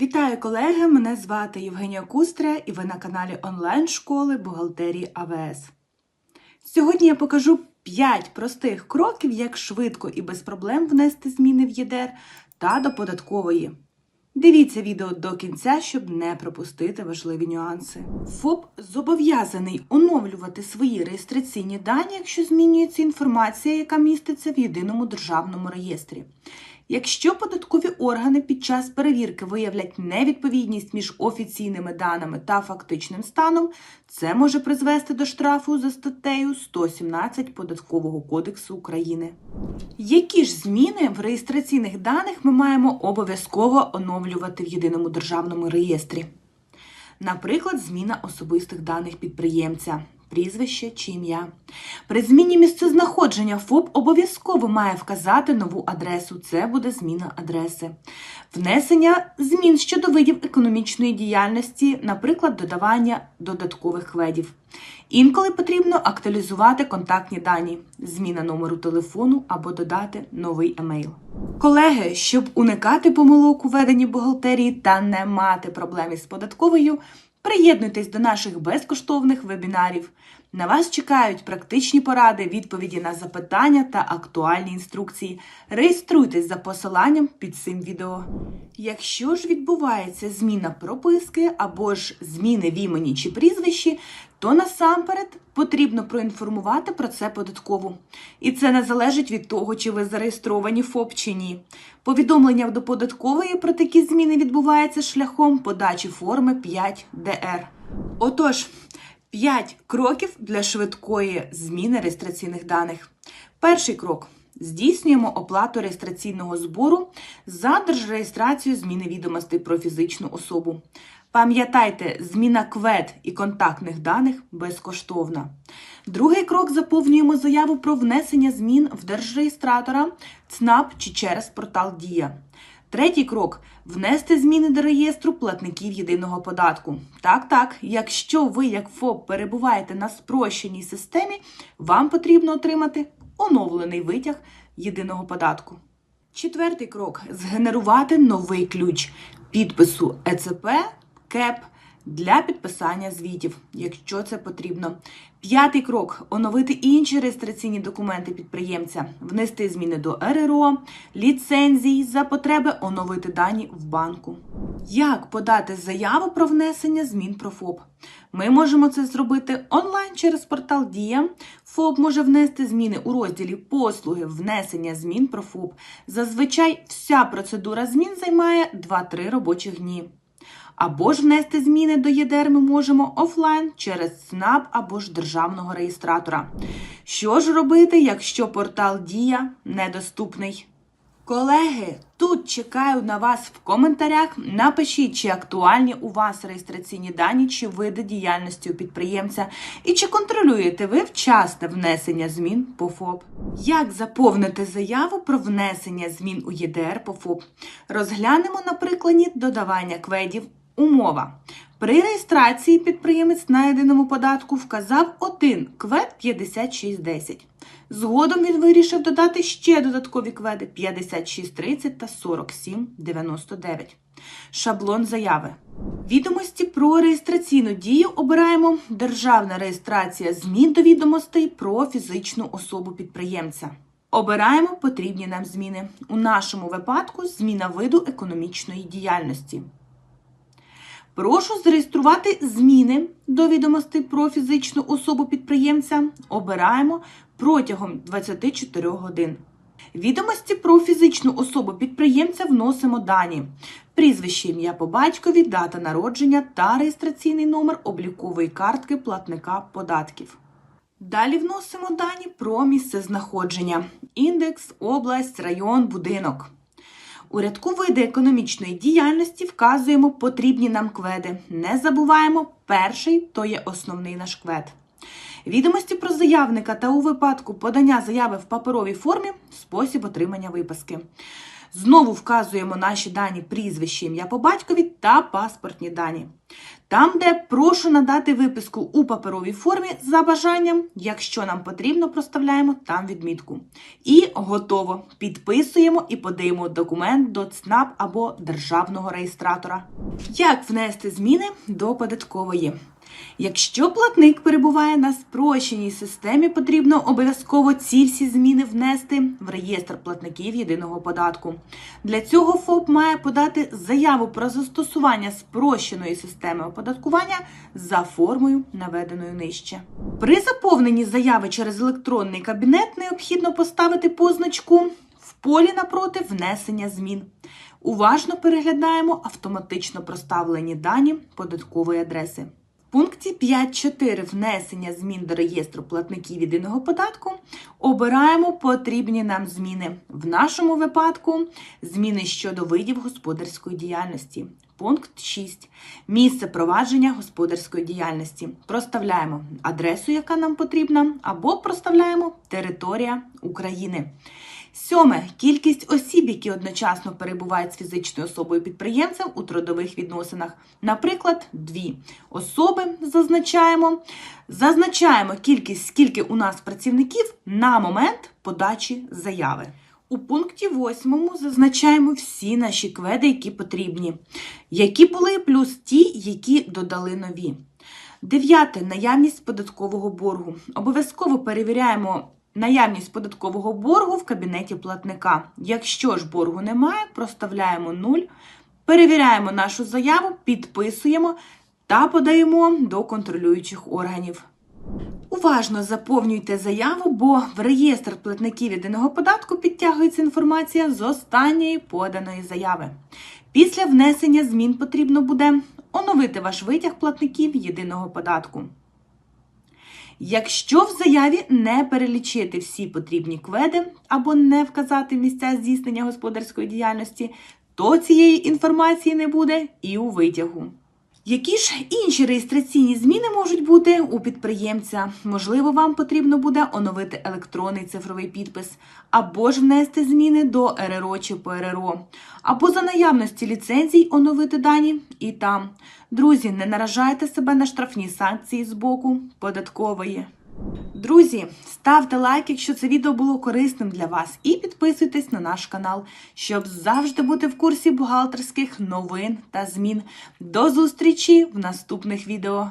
Вітаю колеги! Мене звати Євгенія Кустря і ви на каналі онлайн-школи бухгалтерії АВС. Сьогодні я покажу 5 простих кроків, як швидко і без проблем внести зміни в ЄДР та до податкової. Дивіться відео до кінця, щоб не пропустити важливі нюанси. ФОП зобов'язаний оновлювати свої реєстраційні дані, якщо змінюється інформація, яка міститься в єдиному державному реєстрі. Якщо податкові органи під час перевірки виявлять невідповідність між офіційними даними та фактичним станом, це може призвести до штрафу за статтею 117 Податкового кодексу України. Які ж зміни в реєстраційних даних ми маємо обов'язково оновлювати в єдиному державному реєстрі? Наприклад, зміна особистих даних підприємця, прізвище чи ім'я. При зміні місцезнаходження ФОП обов'язково має вказати нову адресу. Це буде зміна адреси. Внесення змін щодо видів економічної діяльності, наприклад, додавання додаткових кведів. Інколи потрібно актуалізувати контактні дані, зміна номеру телефону або додати новий емейл. Колеги, щоб уникати помилок у веденні бухгалтерії та не мати проблем із податковою, приєднуйтесь до наших безкоштовних вебінарів. На вас чекають практичні поради, відповіді на запитання та актуальні інструкції. Реєструйтесь за посиланням під цим відео. Якщо ж відбувається зміна прописки або ж зміни в імені чи прізвищі, то насамперед потрібно проінформувати про це податкову. І це не залежить від того, чи ви зареєстровані ФОП чи ні. Повідомлення до податкової про такі зміни відбувається шляхом подачі форми 5ДР. Отож, 5 кроків для швидкої зміни реєстраційних даних. Перший крок. Здійснюємо оплату реєстраційного збору за держреєстрацію зміни відомостей про фізичну особу. Пам'ятайте, зміна КВЕД і контактних даних безкоштовна. Другий крок заповнюємо заяву про внесення змін в держреєстратора, ЦНАП чи через портал Дія. Третій крок внести зміни до реєстру платників єдиного податку. Так, так, якщо ви, як ФОП, перебуваєте на спрощеній системі, вам потрібно отримати оновлений витяг єдиного податку. Четвертий крок згенерувати новий ключ підпису ЕЦП, КЕП для підписання звітів, якщо це потрібно. П'ятий крок оновити інші реєстраційні документи підприємця, внести зміни до РРО, ліцензій за потреби оновити дані в банку. Як подати заяву про внесення змін про ФОП? Ми можемо це зробити онлайн через портал Дія. ФОП може внести зміни у розділі Послуги внесення змін про ФОП. Зазвичай вся процедура змін займає 2-3 робочих дні. Або ж внести зміни до ЄДР ми можемо офлайн через ЦНАП або ж державного реєстратора. Що ж робити, якщо портал Дія недоступний? Колеги, тут чекаю на вас в коментарях. Напишіть, чи актуальні у вас реєстраційні дані чи види діяльності у підприємця, і чи контролюєте ви вчасне внесення змін по ФОП. Як заповнити заяву про внесення змін у ЄДР по ФОП? Розглянемо на прикладі додавання кведів. Умова. При реєстрації підприємець на єдиному податку вказав один квед 5610. Згодом він вирішив додати ще додаткові кведи 5630 та 4799. Шаблон заяви. Відомості про реєстраційну дію обираємо Державна реєстрація змін до відомостей про фізичну особу підприємця. Обираємо потрібні нам зміни. У нашому випадку зміна виду економічної діяльності. Прошу зареєструвати зміни до відомостей про фізичну особу підприємця. Обираємо протягом 24 годин. Відомості про фізичну особу підприємця вносимо дані: прізвище ім'я по батькові, дата народження та реєстраційний номер облікової картки платника податків. Далі вносимо дані про місце знаходження: індекс, область, район, будинок. У рядку види економічної діяльності вказуємо потрібні нам кведи. Не забуваємо, перший то є основний наш квед. Відомості про заявника та у випадку подання заяви в паперовій формі спосіб отримання виписки. Знову вказуємо наші дані прізвище, ім'я по батькові та паспортні дані. Там, де прошу надати виписку у паперовій формі за бажанням, якщо нам потрібно, проставляємо там відмітку. І готово. Підписуємо і подаємо документ до ЦНАП або державного реєстратора. Як внести зміни до податкової? Якщо платник перебуває на спрощеній системі, потрібно обов'язково ці всі зміни внести в реєстр платників єдиного податку. Для цього ФОП має подати заяву про застосування спрощеної системи оподаткування за формою, наведеною нижче. При заповненні заяви через електронний кабінет необхідно поставити позначку в полі напроти внесення змін. Уважно переглядаємо автоматично проставлені дані податкової адреси. Пункті 5.4 внесення змін до реєстру платників єдиного податку обираємо потрібні нам зміни. В нашому випадку зміни щодо видів господарської діяльності. Пункт 6. Місце провадження господарської діяльності. Проставляємо адресу, яка нам потрібна, або проставляємо територія України. Сьоме кількість осіб, які одночасно перебувають з фізичною особою підприємцем у трудових відносинах. Наприклад, дві особи зазначаємо. Зазначаємо кількість, скільки у нас працівників на момент подачі заяви. У пункті 8 зазначаємо всі наші кведи, які потрібні, які були, плюс ті, які додали нові. Дев'яте наявність податкового боргу. Обов'язково перевіряємо наявність податкового боргу в кабінеті платника. Якщо ж боргу немає, проставляємо 0, перевіряємо нашу заяву, підписуємо та подаємо до контролюючих органів. Уважно заповнюйте заяву, бо в реєстр платників єдиного податку підтягується інформація з останньої поданої заяви. Після внесення змін потрібно буде оновити ваш витяг платників єдиного податку. Якщо в заяві не перелічити всі потрібні кведи або не вказати місця здійснення господарської діяльності, то цієї інформації не буде і у витягу. Які ж інші реєстраційні зміни можуть бути у підприємця? Можливо, вам потрібно буде оновити електронний цифровий підпис, або ж внести зміни до РРО чи ПРРО, або за наявності ліцензій оновити дані і там. Друзі, не наражайте себе на штрафні санкції з боку податкової. Друзі, ставте лайк, якщо це відео було корисним для вас, і підписуйтесь на наш канал, щоб завжди бути в курсі бухгалтерських новин та змін. До зустрічі в наступних відео.